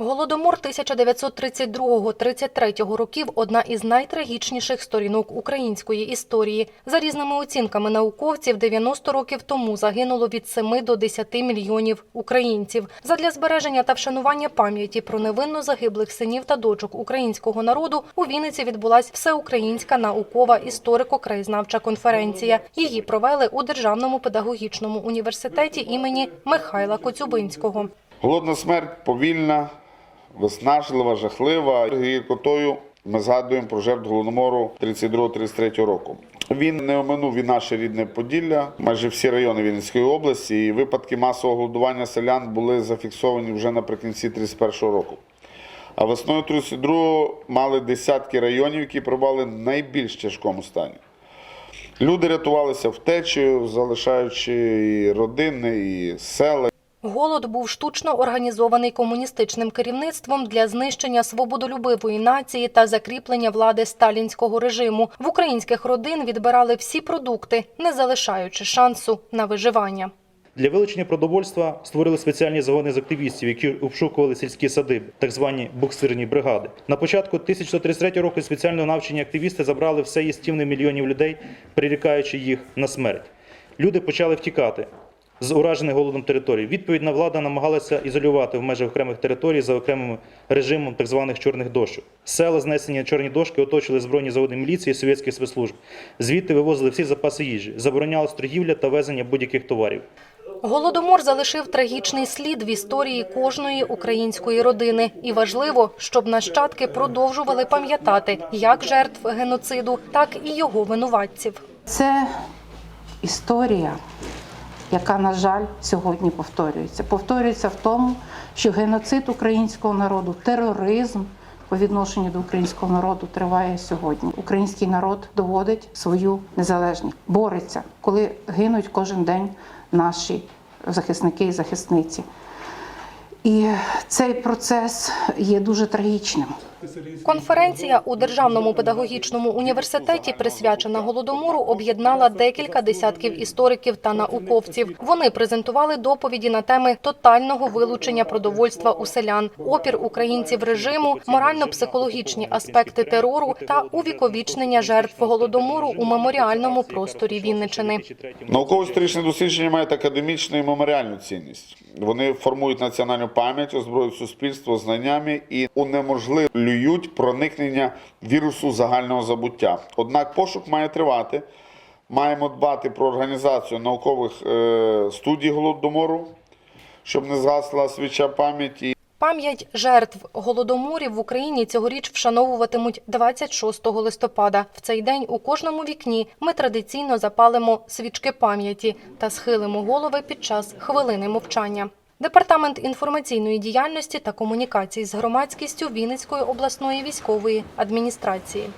Голодомор 1932-33 років – одна із найтрагічніших сторінок української історії. За різними оцінками науковців, 90 років тому загинуло від 7 до 10 мільйонів українців. Задля збереження та вшанування пам'яті про невинно загиблих синів та дочок українського народу у Вінниці відбулась всеукраїнська наукова історико-краєзнавча конференція. Її провели у Державному педагогічному університеті імені Михайла Коцюбинського. Голодна смерть повільна, виснажлива, жахлива. Гіркотою ми згадуємо про жертв голодомору 32-33 року. Він не оминув і наше рідне Поділля, майже всі райони Вінницької області. І випадки масового голодування селян були зафіксовані вже наприкінці 31-го року. А весною 32 мали десятки районів, які перебували в найбільш тяжкому стані. Люди рятувалися втечею, залишаючи і родини, і села. Голод був штучно організований комуністичним керівництвом для знищення свободолюбивої нації та закріплення влади сталінського режиму. В українських родин відбирали всі продукти, не залишаючи шансу на виживання. Для вилучення продовольства створили спеціальні загони з активістів, які обшукували сільські садиби, так звані буксирні бригади. На початку 1933 року спеціально навчені активісти забрали все їстівне мільйонів людей, прирікаючи їх на смерть. Люди почали втікати з уражених голодом територій. Відповідна влада намагалася ізолювати в межах окремих територій за окремим режимом так званих чорних дощок. Села знесені чорні дошки оточили збройні заводи міліції совєтських спецслужб. Звідти вивозили всі запаси їжі, заборонялась торгівля та везення будь-яких товарів. Голодомор залишив трагічний слід в історії кожної української родини. І важливо, щоб нащадки продовжували пам'ятати як жертв геноциду, так і його винуватців. Це історія, яка, на жаль, сьогодні повторюється. Повторюється в тому, що геноцид українського народу, тероризм по відношенню до українського народу триває сьогодні. Український народ доводить свою незалежність, бореться, коли гинуть кожен день наші захисники і захисниці. І цей процес є дуже трагічним. Конференція у Державному педагогічному університеті, присвячена голодомору, об'єднала декілька десятків істориків та науковців. Вони презентували доповіді на теми тотального вилучення продовольства у селян, опір українців режиму, морально-психологічні аспекти терору та увіковічнення жертв голодомору у меморіальному просторі Вінничини. Науково-історичне дослідження мають академічну і меморіальну цінність. Вони формують національну пам'ять, озброюють суспільство знаннями і унеможливлюють проникнення вірусу загального забуття. Однак пошук має тривати. Маємо дбати про організацію наукових е, студій голодомору, щоб не згасла свіча пам'яті. Пам'ять жертв голодоморів в Україні цьогоріч вшановуватимуть 26 листопада. В цей день у кожному вікні ми традиційно запалимо свічки пам'яті та схилимо голови під час хвилини мовчання. Департамент інформаційної діяльності та комунікацій з громадськістю Вінницької обласної військової адміністрації.